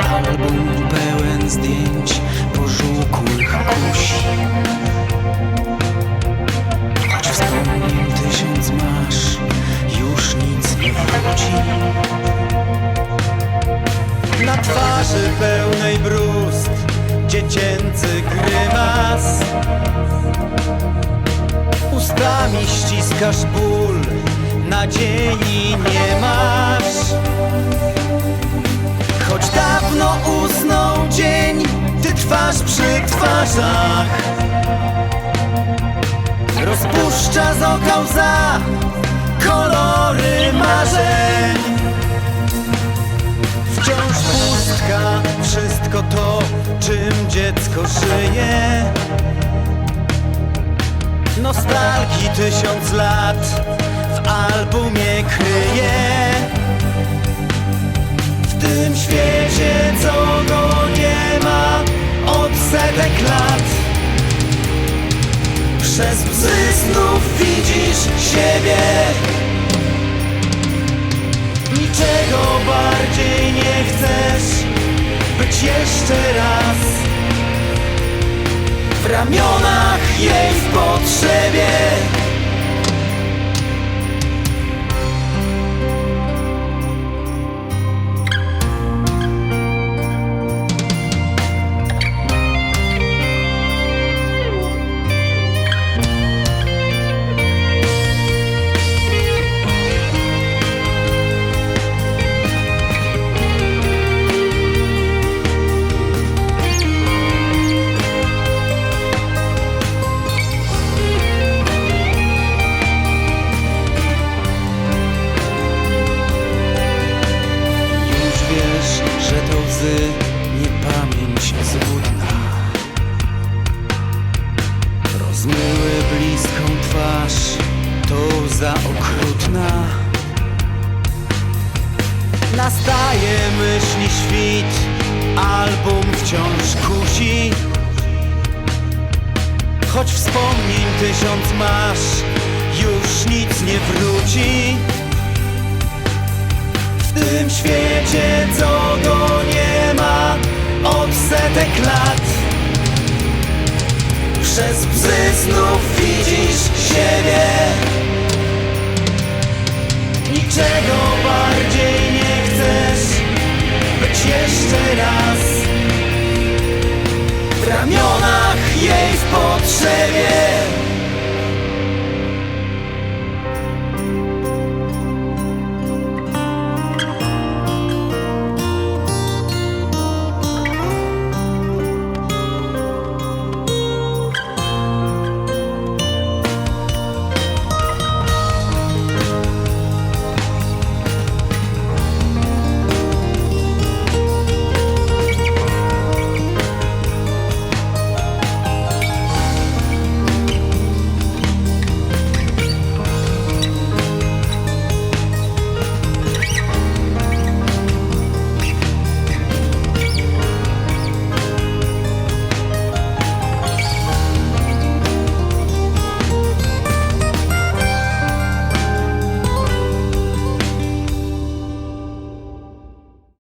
album pełen zdjęć pożółkłych kusi Choć wspomnień tysiąc masz, już nic nie wróci. Na twarzy pełnej brust Dziecięcy grymas. Ustami ściskasz ból Nadziei nie masz Ty trwasz przy twarzach. Rozpuszcza z oka łza Kolory marzeń. Wciąż pustka, wszystko to, czym dziecko żyje. Nostalgii tysiąc lat znów widzisz siebie. Niczego bardziej nie chcesz być jeszcze raz. W ramionach jej w potrzebie okrutna. Nastaje myśli świt Album wciąż kusi. Choć wspomnień tysiąc masz Już nic nie wróci. W tym świecie, co go nie ma Od setek lat Przez łzy jeszcze raz. W ramionach jej w potrzebie